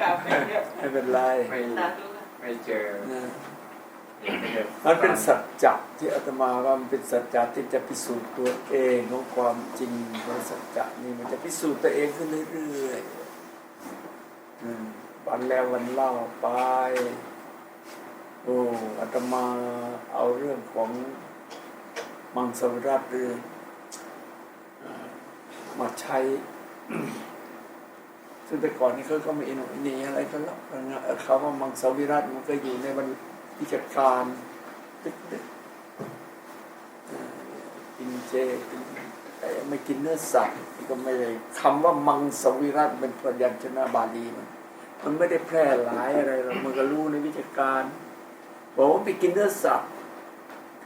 กราบไม่เยอะไม่เป็นไรไม่สาธุค่ะไม่เจอนะไม่จอมันเป็นสัจจะที่อาตมาว่ามันเป็นสัจจะที่จะพิสูจน์ตัวเองของความจริงของสัจจะนี่มันจะพิสูจน์ตัวเองขึ้นเรื่อยๆอืมวันแล้ววันเล่าไปโอ้อาตมาเอาเรื่องของมังสวิรัตเรื่องอ่ามาใช้ ซึ่งแต่ก่อนนี้เขาก็ไม่อินอินีอะไรกันหรอกเขาว่ามังสวิรัตมันก็อยู่ในบรรพิจการดึกๆเอ่อกินเจกินแต่ไม่กินเนื้อสัตว์ก็ไม่ได้คำว่ามังสวิรัตเป็นพยัญชนะบาลีมันมันไม่ได้แพร่หลายอะไรหรอกมันก็รู้ในวิชาการบอกว่าไปกินเนื้อสัตว์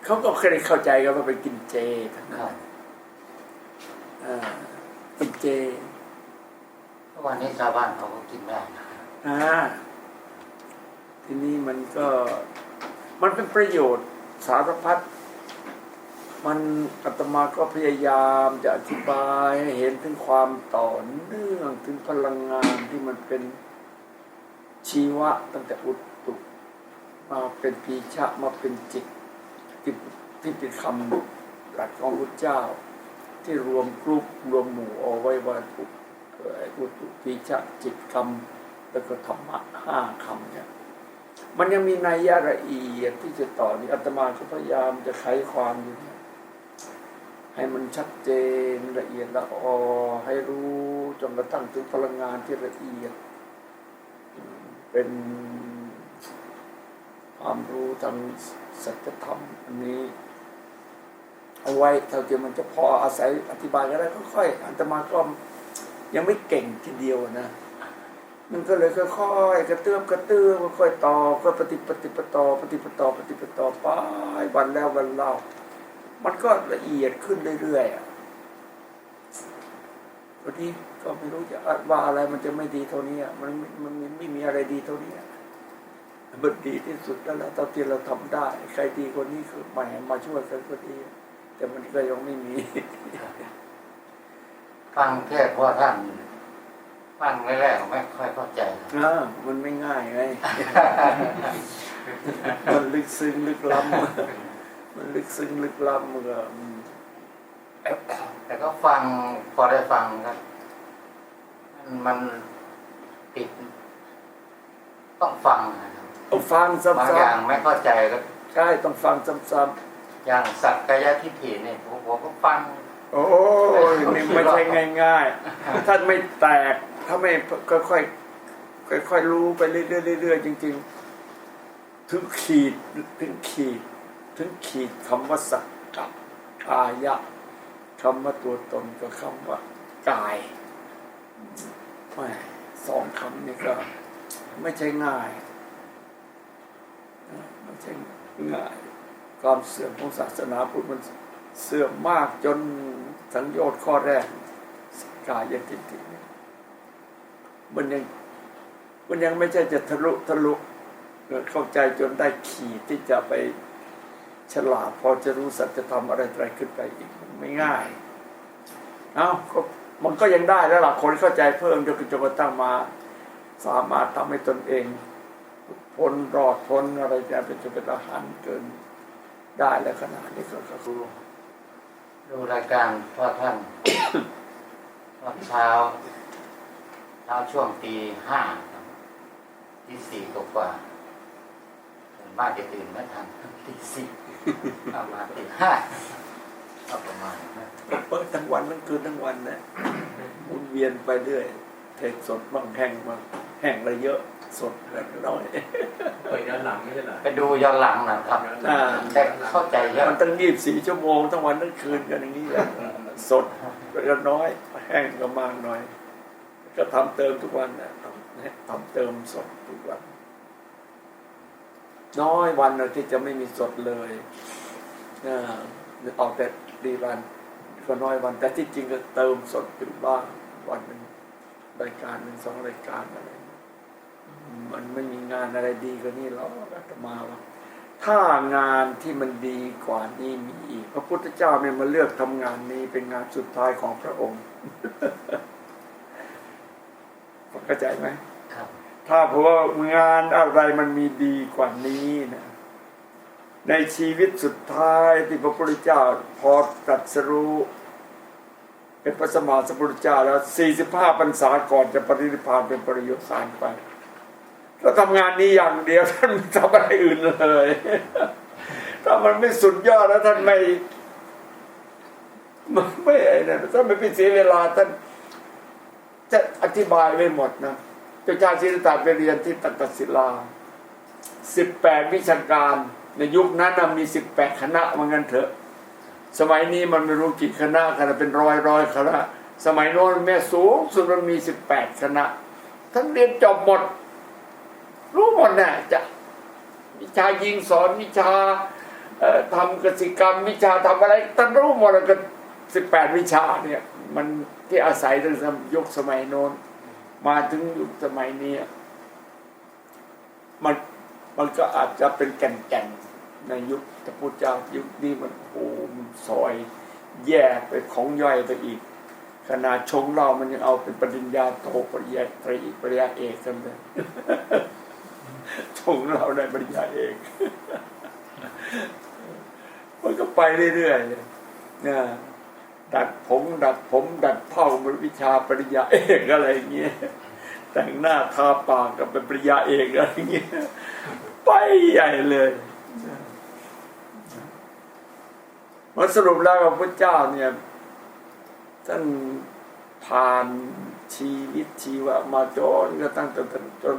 เขาก็เคยเข้าใจกันว่าไปกินเจทั้งนั้นอ่ากินเจ วันนี้ชาวบ้านเขาก็กินได้นะอ่าทีนี้มันก็มันเป็นประโยชน์สารพัดมันอาตมาก็พยายามจะอธิบายให้เห็นถึงความต่อเนื่องถึงพลังงานที่มันเป็นชีวะตั้งแต่อุตุมาเป็นปีชะมาเป็นจิตที่ที่เป็นคำหลักของพระเจ้า ที่รวมกรุ๊ปรวมหมู่เอาไว้ว่าอุเอุตุปีชะจิตคำแล้วก็ธรรมะห้าคำเนี่ยมันยังมีนัยยะละเอียดที่จะต่อนี่อาตมาก็พยายามจะไขความอยู่เนี่ยให้มันชัดเจนละเอียดละออให้รู้จนกระทั่งถึงพลังงานที่ละเอียด เป็นความรู้ทางสัจธรรมอันนี้เอาไว้เท่าที่มันจะพออาศัยอธิบายก็ได้ค่อยๆอาตมาก็ ยังไม่เก่งทีเดียวนะ มันก็เลยค่อยๆกระเตื้อมกระเตื้อมค่อยๆต่อก็ปฏิปฏิปต่อปฏิปต่อปฏิปต่อไปวันแล้ววันเล่า มันก็ละเอียดขึ้นเรื่อยๆอะวันนี้ก็ไม่รู้จะว่าอะไรมันจะไม่ดีเท่านี้มันมันไม่มีอะไรดีเท่านี้มันดีที่สุดแล้วล่ะเท่าที่เราทำได้ ใครดีคนนี้คือแหมมาช่วยกันก็ดีแต่มันก็ยังไม่มี ฟังเทศน์พ่อท่านฟังแรกๆไม่ค่อยเข้าใจนะอ่ามันไม่ง่ายไงมันลึกซึ้งลึกล้ำมันลึกซึ้งลึกล้ำมันก็อืมแต่ก็ฟังพอได้ฟังครับ มันติด ต้องฟังนะครับต้องฟังซ้บางอย่างำไม่เข้าใจก็ๆใช่ต้องฟังซ้ำอย่างสักกายทิฏฐิเนี่ยผมผมก็ฟังๆ โอ้ยนี่ไม่ใช่ง่ายๆถ้าไม่แตกถ้าไม่ค่อยๆค่อยๆรู้ไปเรื่อยๆเรื่อยจริง ๆ ถึงขีดถึงขีด ถึงขีดคำว่าสักกับกายะคำว่าตัวตนกับคำว่ากายแหม่สองคำนี่ก็ ไม่ใช่ง่ายไม่ใช่ง่ายความเสื่อมของศาสนาพุทธมัน เสื่อมมากจนสังโยชน์ข้อแรกสกายทิฏฐิมันยังมันยังไม่ใช่จะทะลุทะลุเข้าใจจนได้ขีดที่จะไปฉลาดพอจะรู้สัจธรรมอะไรอะไรขึ้นไปอีกไม่ง่าย เอ้าก็มันก็ยังได้แล้วล่ะคนเข้าใจเพิ่มจนจนกระทั่งมา สามารถทำให้ตนเองพ้นรอดพ้นอะไรจะเป็นจะเป็นอาหารเกินได้แล้วขนาดนี้ก็คือ ดูรายการพ่อท่านตอนเช้าเช้าช่วงตีห้าครับตีสี่กว่าๆส่วนมากจะตื่นไม่ทันตีสี่ประมาณตีห้าก็ประมาณนั้นเปิดทั้งวันทั้งคืนทั้งวันนะหมุนเวียนไปเรื่อยเทศสดบ้างแห้งบ้างแห้งอะไรเยอะ สดอะไรน้อยเปิดย้อนหลังไม่ใช่เหรอไปดูย้อนหลังนะครับอ่าแต่เข้าใจเยอะมันตั้งยี่สี่ชั่วโมงทั้งวันทั้งคืนกันอย่างนี้แหละสดก็น้อย แห้งก็มากหน่อย ก็ทำเติมทุกวันนะทำทำเติมสดทุกวัน น้อยวันนะที่จะไม่มีสดเลยอ่าออกแต่ดีวันก็น้อยวัน แต่ที่จริงก็เติมสดอยู่บ้างวันหนึ่งรายการหนึ่งสองรายการอะไร มันไม่มีงานอะไรดีกว่านี้หรอกอาตมาว่าถ้างานที่มันดีกว่านี้มีอีก พระพุทธเจ้าเนี่ยมาเลือกทำงานนี้เป็นงานสุดท้ายของพระองค์เข้าใจไหมครับ ถ้าเพราะว่างานอะไรมันมีดีกว่านี้นะในชีวิตสุดท้ายที่พระพุทธเจ้าพอตรัสรู้เป็นพระสมมาสัมพุทธเจ้าแล้ว 45พรรษาก่อนจะปรินิพพานเป็นปริโยสารไป ถ้าทำงานนี้อย่างเดียวท่านไม่ทำอะไรอื่นเลย ถ้ามันไม่สุดยอดแล้วท่านไม่มันไม่ไอ้นั่นท่านไม่ไปเสียเวลาท่านจะอธิบายไว้หมดนะเจ้าชายศิริตาไปเรียนที่ตัตตศิลาสิบแปดวิชาการ ในยุคนั้นมีสิบแปดคณะว่างั้นเถอะ สมัยนี้มันไม่รู้กี่คณะคณะเป็นร้อยร้อยคณะ สมัยโน้นแม่สูงสุดมันมีสิบแปดคณะท่านเรียนจบหมด รู้หมดน่ะจะวิชายิงสอนวิชาทำกสิกรรมวิชาทำอะไรท่านรู้หมดแล้วก็สิบแปดวิชาเนี่ยมันที่อาศัยตั้งแต่ยุคสมัยโน้นมาถึงยุคสมัยนี้มันมันก็อาจจะเป็นแก่นๆในยุคพระพุทธเจ้ายุคนี้มันโอ้มันซอยแยกไปของย่อยไปอีก ขนาดชงเรามันยังเอาเป็นปริญญาโทปริญญาตรีปริญญาเอกกันเลย งเราได้ปริญญาเอกมันก็ไปเรื่อยๆเลยนะดัดผมดัดผม ดัดเผ้ามันวิชาปริญญาเอกอะไรอย่างเงี้ยแต่งหน้าทาปากกับเป็นปริญญาเอกอะไรอย่างเงี้ยไปใหญ่เลยมาสรุปแล้วว่าพระเจ้าเนี่ยท่านผ่านชีวิตชีวะมาจนกระทั่งจนจนจน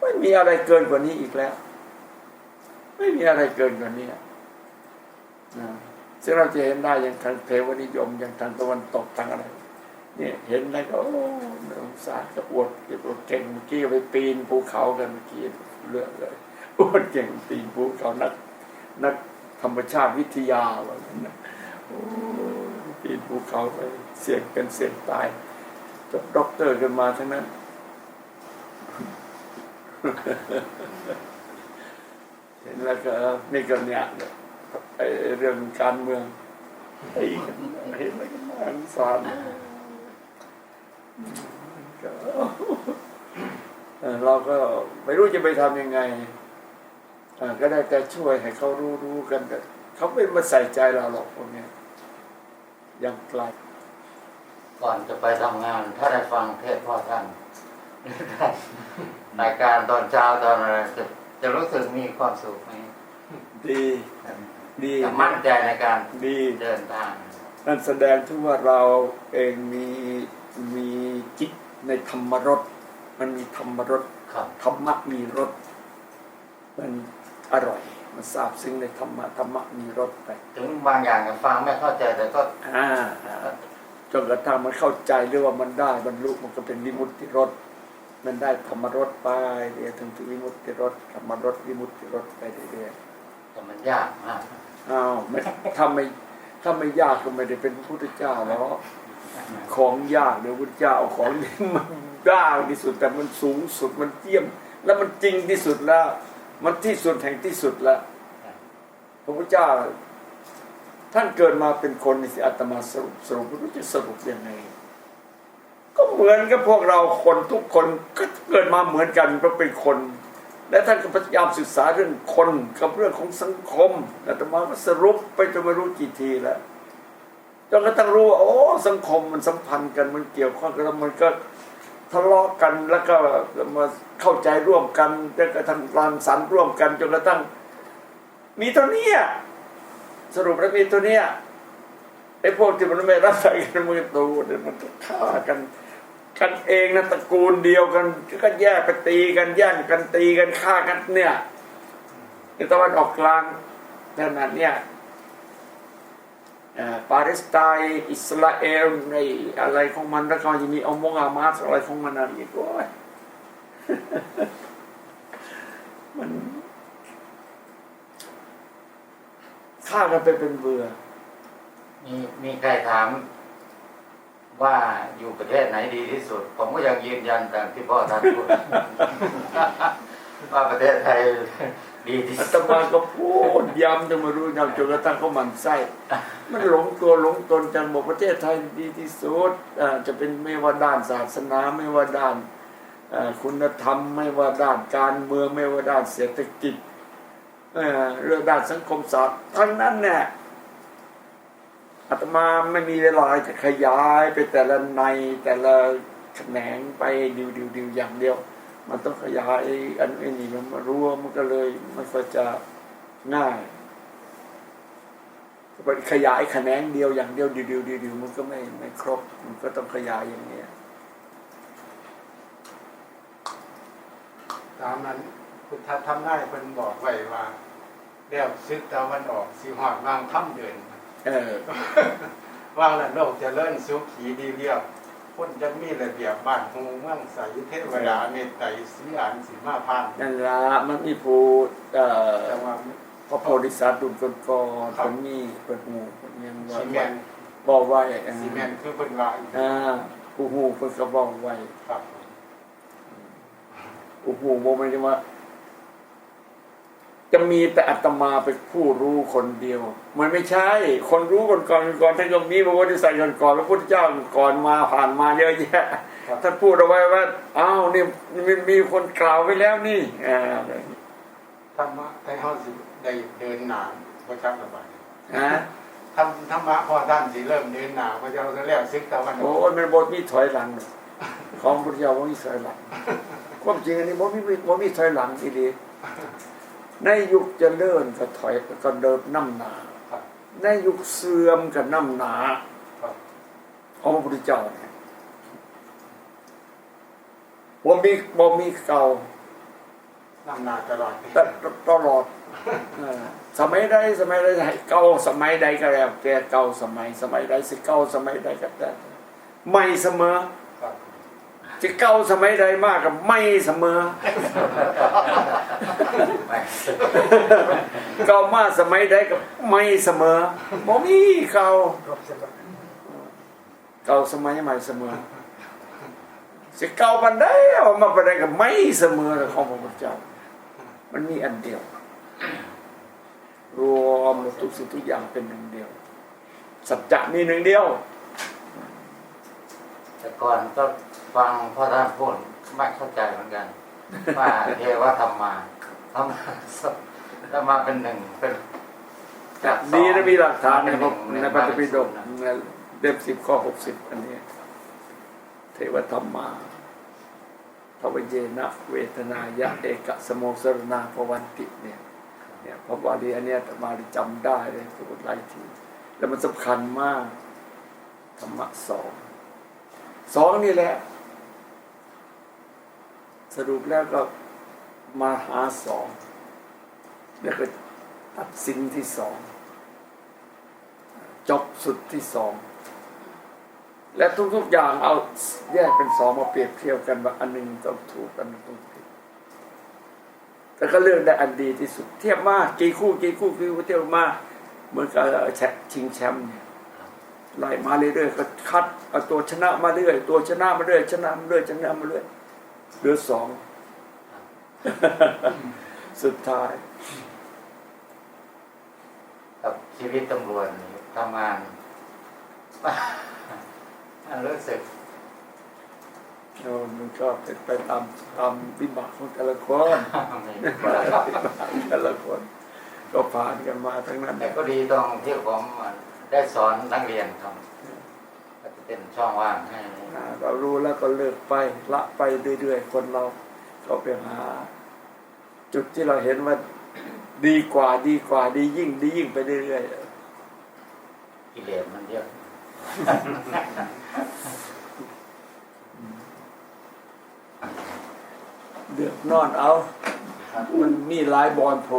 ไม่มีอะไรเกินกว่านี้อีกแล้ว ไม่มีอะไรเกินกว่านี้นะซึ่งเราจะเห็นได้อย่างทางเทวนิยมอย่างทางตะวันตกทางอะไรเนี่ยเห็นแล้วก็โอ้น่าสงสารก็อวดเก็บเก่งเมื่อกี้ไปปีนภูเขากันเมื่อกี้เรื่องเลยอวดเก่งปีนภูเขานักนักธรรมชาติวิทยาว่างั้นะปีนภูเขาไปเสี่ยงเป็นเสี่ยงตายจบด็อกเตอร์กันมาทั้งนั้น เห็นแล้วก็นี่ก็เนี่ยไอเรื่องการเมืองไอ้เห็นแล้วก็น่าสงสารเราก็ไม่รู้จะไปทำยังไงก็ได้แต่ช่วยให้เขารู้รู้กันแต่เขาไม่มาใส่ใจเราหรอกพวกเนี้ยยังไกลก่อนจะไปทำงาน ถ้าได้ฟังเทศพ่อท่าน รายการตอนเช้าตอนอะไรจะจะรู้สึกมีความสุขไหมดีดีจะมั่นใจในการดีเดินทางนั่นแสดงถึงว่าเราเองมีมีจิตในธรรมรสมันมีธรรมรสครับธรรมะมีรสมันอร่อย มันซาบซึ้งในธรรมะธรรมะมีรสไปถึงบางอย่างก็ฟังไม่เข้าใจแต่ก็อ่าจนกระทั่งมันเข้าใจหรือว่ามันได้บรรลุมันก็เป็นวิมุตติรส มันได้ธรรมรสไปเรื่อยถึงถึงวิมุตติรสธรรมรสวิมุตติรสไปเรื่อยแต่มันยากมากๆอ้าวไม่ถ้าไม่ถ้าไม่ยากก็ไม่ได้เป็นพระพุทธเจ้าหรอกของยากเดี๋ยวพุทธเจ้าเอาของที่มันยากที่สุด แต่มันสูงสุดมันเยี่ยม แล้วมันจริงที่สุดแล้ว มันที่สุดแห่งที่สุดแล้วพระพุทธเจ้า ท่านเกิดมาเป็นคนนี่สิอาตมาสรุปสรุปไม่รู้จะสรุปยังไง ก็เหมือนกับพวกเราคนทุกคนก็เกิดมาเหมือนกันเพราะเป็นคน และท่านก็พยายามศึกษาเรื่องคนกับเรื่องของสังคมอาตมาก็สรุปไปจนไม่รู้กี่ทีแล้วจนกระทั่งรู้ว่าโอ้สังคมมันสัมพันธ์กันมันเกี่ยวข้องกันแล้วมันก็ทะเลาะกันแล้วก็มาเข้าใจร่วมกันแล้วก็ทำรังสรรค์ร่วมกันจนกระทั่ง มีเท่านี้อะสรุปแล้วมีตัวเนี้ยไอ้พวกที่มันไม่รักใครกันมือตูเนี่ยมันก็ฆ่ากัน กันเองนะตระกูลเดียวกันก็แยกไปตีกันแย่งกันตีกันฆ่ากันเนี่ยในตะวันออกกลางขนาดเนี่ยอ่าปาเลสไตน์อิสราเอลในอะไรของมันแล้วก็ยังมีอมงอามาสอะไรของมันอะไรอีกโอ้ยมันฆ่ากันไปเป็นเบื่อมีมีใครถาม ว่าอยู่ประเทศไหนดีที่สุด ผมก็ยังยืนยันตามที่พ่อท่านพูดว่าประเทศไทยดีที่อาตสุดมาก็พูดย้ำจนมารู้ย้ำจนกระทั่งเขาหมันไส้ มันหลงตัวหลงตนจังบอกประเทศไทยดีที่สุดอ่าจะเป็นไม่ว่าด้านศาสนาไม่ว่าด้านเอ่อคุณธรรมไม่ว่าด้านการเมืองไม่ว่าด้านเศรษฐกิจเอ่อเรื่องด้านสังคมศาสตร์ทั้งนั้นเนี่ย อาตมาไม่มีเวลาจะขยายไปแต่ละในแต่ละแขนงไปดิวดิวดิวอย่างเดียว มันต้องขยายอันนี่มันมารวมมันก็เลยมันก็จะง่ายไปขยายแขนงเดียวอย่างเดียวดิวดิวดิวดิวมันก็ไม่ไม่ครบ มันก็ต้องขยายอย่างเนี้ยตามนั้นพุทธทำได้เพิ่นบอกไว้ว่าเดี๋ยวซึกตะวันออกสิหอดวางถ้ำเดิน เออวางแล้วโลกเจะเลิ่นสุขีดีเรียบคนจะมีระเบียบบ้านหงเมืองใสเทวดาเมตไตรสีอานสีมาพานนั่นละมันมีผู้เอ่อแต่ว่าพระโพธิสัตว์ดุจก่อนก่อนครับคนมีเป็นหูเป็นยังว่าซีเมนบอกไว้อ่าซีเมนคือเพิ่นว่าอีกอ่าผู้หูเพิ่นก็บอกไว้ครับผู้หูบอกไม่ได้ว่า จะมีแต่อัตมาเป็นผู้รู้คนเดียว มันไม่ใช่ คนรู้ก่อนก่อนก่อนท่านก็มีพระโพธิสัตว์ก่อนก่อนพระพุทธเจ้าก่อนมาผ่านมาเยอะแยะครับท่านพูดเอาไว้ว่าอ้าวนี่มันมีคนกล่าวไว้แล้วนี่อ่าธรรมะให้เฮาสิได้เดินหน้าบ่ชักระบายฮะธรรมธรรมะพอท่านสิเริ่มเดินหน้าพระเจ้าจะแล้วซึกตะวันอโอ้อกยมันบทมีถอยหลัง ของพุทธเจ้าบ่มีถอยหลังความจริงอันนี้บ่มีบ่มีถอยหลังอีดี ในยุคเจริญก็ถอยก็เดินน้ำหนาครับในยุคเสื่อมก็น้ำหนาครับของพระพุทธเจ้าเนี่ยบ่มีบ่มีเก่านำหน้าตลอดตตลอดเออสมัยใดสมัยใดให้เก่าสมัยใดก็แล้วแกเก่าสมัย สมัยใดสิเก่าสมัยใดก็ได้ใหม่เสมอครับ จะเก่าสมัยใดมากกับไม่เสมอ เก่ามากสมัยใดกับไม่เสมอบ่มีเก่าเก่าสมัยใหม่เสมอจะเก่าปันได้เอามาปันได้กับไม่เสมอของพระพุทธเจ้า มันมีอันเดียว รวมทุกสิ่งทุกอย่างเป็นหนึ่งเดียว สัจจะมีหนึ่งเดียว แต่ก่อนก็ ฟังพ่อท่านพูดไม่เข้าใจเหมือนกันว่าเทวธรรมาธรรมาธรรมาเป็นหนึ่งเป็นจากสองดีนะมีหลักฐานในพระเป็ในงพระธรรมปิฎกนะในเล่มสิบข้อหกสิบอันนี้ เทวธรรมาภวเยนะเวทนายะเอกสโมสรนาภวันติเนี่ยเนี่ยพระบาลีอันเนี้ยอาตมาจำได้เลยพูดหลายทีแล้วมันสำคัญมากธรรมะสองสองนี่แหละ สรุปแล้วก็มาหาสองแล้วก็ตัดสินที่สองจบสุดที่สอง และทุกๆอย่างเอาแยกเป็นสองมาเปรียบเทียบกันว่าอันหนึ่งต้องถูกอันหนึ่งต้องผิดแต่ก็เลือกได้อันดีที่สุด เทียบมากกี่คู่กี่คู่กี่คู่เทียบมากเหมือนกับแชมป์ชิงแชมป์เนี่ยไล่มาเรื่อยๆก็คัดเอาตัวชนะมาเรื่อยตัวชนะมาเรื่อยชนะมาเรื่อยชนะมาเรื่อย เหลือสอง สุดท้าย กับชีวิตตำรวจนี่ทำงานมันรู้สึกโน่นมันก็เป็นไปตามตามวิบากของแต่ละคนไม่มีประหลาดแต่ละคน ก็ผ่านกันมาทั้งนั้น แต่ก็ดีตรงที่ผมได้สอนนักเรียนครับก็จะ เป็นช่องว่างให้อ่าเรารู้แล้วก็เลิกไปละไปเรื่อยๆคนเราก็ไปหา จุดที่เราเห็นว่าดีกว่าดีกว่าดียิ่งดียิ่งไปเรื่อยกิเลสมันเยอะๆเดือดนอนเอามันมีหลายบอลโผล่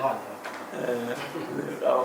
นอนเออเลือกเอา